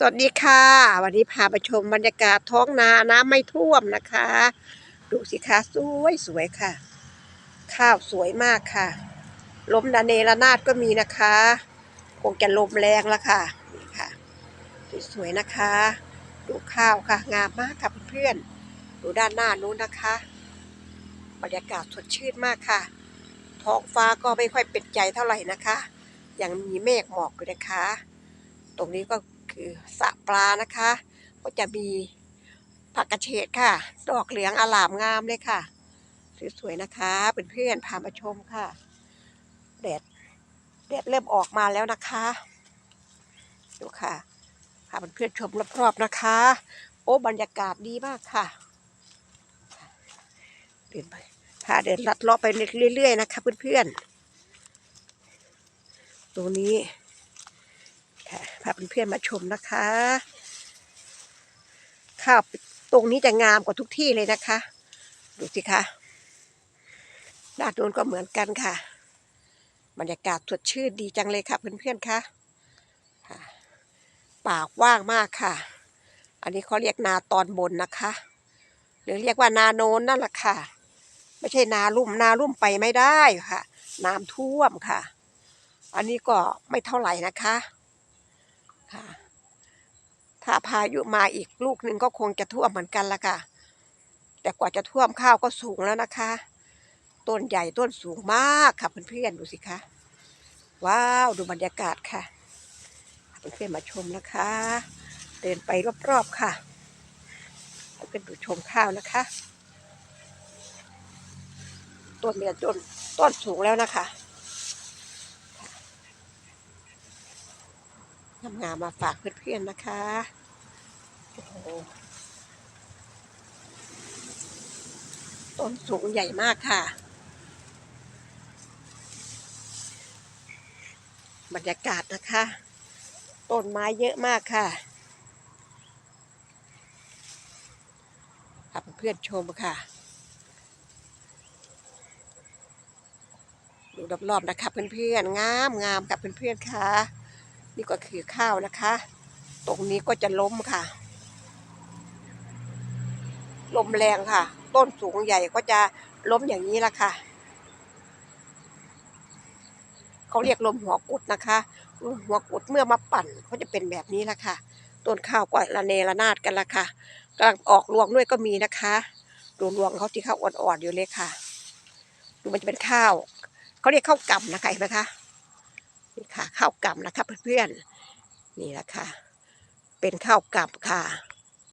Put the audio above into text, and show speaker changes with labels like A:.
A: สวัสดีค่ะ วันนี้พาไปชมบรรยากาศท้องนาน้ำไม่ท่วมนะคะ ดูสิคะสวยสวยค่ะ ข้าวสวยมากค่ะลมนาเนระนาดก็มีนะคะ คงจะลมแรงแล้วค่ะนี่ค่ะสวยๆนะคะ ดูข้าวค่ะ งามมากค่ะเพื่อนๆดูด้านหน้านู้นนะคะ บรรยากาศสดชื่นมากค่ะ ท้องฟ้าก็ไม่ค่อยเป็นใจเท่าไหร่นะคะ ยังมีเมฆหมอกอยู่นะคะ ตรงนี้ก็คือสระปลานะคะ ก็จะมีผักกระเฉดค่ะ ดอกเหลืองอลามงามเลยค่ะ สวยๆนะคะเเพื่อนๆพามาชมค่ะแดดแดดเริ่มออกมาแล้วนะคะดูค่ะพาเพื่อนๆชมรอบๆนะคะ โอ้บรรยากาศดีมากค่ะเดินไปพาเดินลัดเลาะไปเรื่อยๆนะคะเพื่อนๆตรงนี้าเพื่อนๆมาชมนะคะ ข้าวตรงนี้จะงามกว่าทุกที่เลยนะคะ ดูสิคะด้านโน้นก็เหมือนกันค่ะ บรรยากาศสดชื่นดีจังเลยค่ะเพื่อนๆคะค่ะป่ากว้างมากค่ะ อันนี้เขาเรียกนาตอนบนนะคะ หรือเรียกว่านาโนนนั่นแหละค่ะ ไม่ใช่นาลุ่มนาลุ่มไปไม่ได้ค่ะ น้ำท่วมค่ะ อันนี้ก็ไม่เท่าไหร่นะคะ ค่ะ ถ้าพายุมาอีกลูกหนึ่งก็คงจะท่วมเหมือนกันละค่ะ แต่กว่าจะท่วมข้าวก็สูงแล้วนะคะ ต้นใหญ่ต้นสูงมากค่ะเพื่อนๆดูสิคะว้าวดูบรรยากาศค่ะเพื่อนๆมาชมนะคะ เดินไปรอบๆค่ะเพื่อนๆดูชมข้าวนะคะต้นเมียต้นต้นสูงแล้วนะคะ งามๆมาฝากเพื่อนๆนะคะโอ้โหต้นสูงใหญ่มากค่ะ บรรยากาศนะคะ ต้นไม้เยอะมากค่ะพาเพื่อนๆชมค่ะ ดูรอบๆนะคะเพื่อนๆ งามงามกับเพื่อนๆค่ะ นี่ก็คือข้าวนะคะ ตรงนี้ก็จะล้มค่ะ ลมแรงค่ะ ต้นสูงใหญ่ก็จะล้มอย่างนี้ละค่ะเขาเรียกลมหัวกุดนะคะลมหัวกุดเมื่อมาปั่นก็จะเป็นแบบนี้ละค่ะ ต้นข้าวก็ระเนระนาดกันละค่ะกำลังออกรวงด้วยก็มีนะคะดูรวงเขาที่ข้าวอ่อนๆอยู่เลยค่ะ ดูมันจะเป็นข้าว เขาเรียกข้าวกำนะคะเห็นไหมคะ นี่ค่ะข้าวกำนะคะเพื่อนๆนี่แหละค่ะ เป็นข้าวกำค่ะ